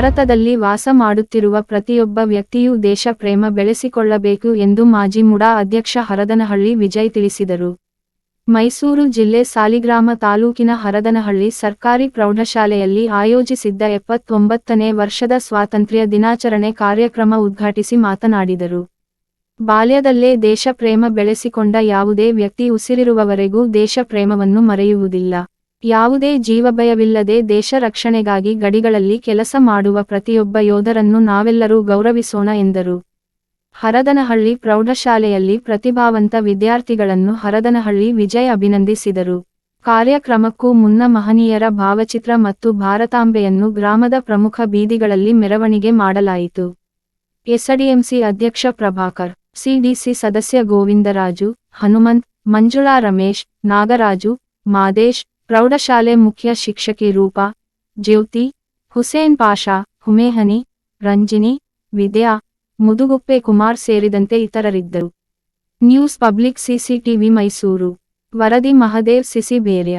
ಭಾರತದಲ್ಲಿ ವಾಸ ಮಾಡುತ್ತಿರುವ ಪ್ರತಿಯೊಬ್ಬ ವ್ಯಕ್ತಿಯೂ ದೇಶ ಪ್ರೇಮ ಬೆಳೆಸಿಕೊಳ್ಳಬೇಕು ಎಂದು ಮಾಜಿ ಮುಡಾ ಅಧ್ಯಕ್ಷ ಹರದನಹಳ್ಳಿ ವಿಜಯ್ ತಿಳಿಸಿದರು. ಮೈಸೂರು ಜಿಲ್ಲೆ ಸಾಲಿಗ್ರಾಮ ತಾಲೂಕಿನ ಹರದನಹಳ್ಳಿ ಸರ್ಕಾರಿ ಪ್ರೌಢಶಾಲೆಯಲ್ಲಿ ಆಯೋಜಿಸಿದ್ದ ಎಪ್ಪತ್ತೊಂಬತ್ತನೇ ವರ್ಷದ ಸ್ವಾತಂತ್ರ್ಯ ದಿನಾಚರಣೆ ಕಾರ್ಯಕ್ರಮ ಉದ್ಘಾಟಿಸಿ ಮಾತನಾಡಿದರು. ಬಾಲ್ಯದಲ್ಲೇ ದೇಶ ಪ್ರೇಮ ಬೆಳೆಸಿಕೊಂಡ ಯಾವುದೇ ವ್ಯಕ್ತಿ ಉಸಿರಿರುವವರೆಗೂ ದೇಶ ಪ್ರೇಮವನ್ನು ಮರೆಯುವುದಿಲ್ಲ. ಯಾವುದೇ ಜೀವಭಯವಿಲ್ಲದೆ ದೇಶ ರಕ್ಷಣೆಗಾಗಿ ಗಡಿಗಳಲ್ಲಿ ಕೆಲಸ ಮಾಡುವ ಪ್ರತಿಯೊಬ್ಬ ಯೋಧರನ್ನು ನಾವೆಲ್ಲರೂ ಗೌರವಿಸೋಣ ಎಂದರು. ಹರದನಹಳ್ಳಿ ಪ್ರೌಢಶಾಲೆಯಲ್ಲಿ ಪ್ರತಿಭಾವಂತ ವಿದ್ಯಾರ್ಥಿಗಳನ್ನು ಹರದನಹಳ್ಳಿ ವಿಜಯ್ ಅಭಿನಂದಿಸಿದರು. ಕಾರ್ಯಕ್ರಮಕ್ಕೂ ಮುನ್ನ ಮಹನೀಯರ ಭಾವಚಿತ್ರ ಮತ್ತು ಭಾರತಾಂಬೆಯನ್ನು ಗ್ರಾಮದ ಪ್ರಮುಖ ಬೀದಿಗಳಲ್ಲಿ ಮೆರವಣಿಗೆ ಮಾಡಲಾಯಿತು. ಎಸ್ಡಿಎಂಸಿ ಅಧ್ಯಕ್ಷ ಪ್ರಭಾಕರ್, ಸಿಡಿಸಿ ಸದಸ್ಯ ಗೋವಿಂದರಾಜು, ಹನುಮಂತ್, ಮಂಜುಳಾ ರಮೇಶ್, ನಾಗರಾಜು, ಮಾದೇಶ್ ಪ್ರೌಢಶಾಲೆ ಮುಖ್ಯ ಶಿಕ್ಷಕಿ ರೂಪಾ, ಜ್ಯೋತಿ, ಹುಸೇನ್ ಪಾಷಾ, ಹುಮೇಹನಿ, ರಂಜಿನಿ, ವಿದ್ಯಾ, ಮುದುಗುಪ್ಪೆ ಕುಮಾರ್ ಸೇರಿದಂತೆ ಇತರರಿದ್ದರು. ನ್ಯೂಸ್ ಪಬ್ಲಿಕ್ ಸಿಸಿಟಿವಿ ಮೈಸೂರು, ವರದಿ ಮಹದೇವ್ ಸಿಸಿ ಬೇರ್ಯ.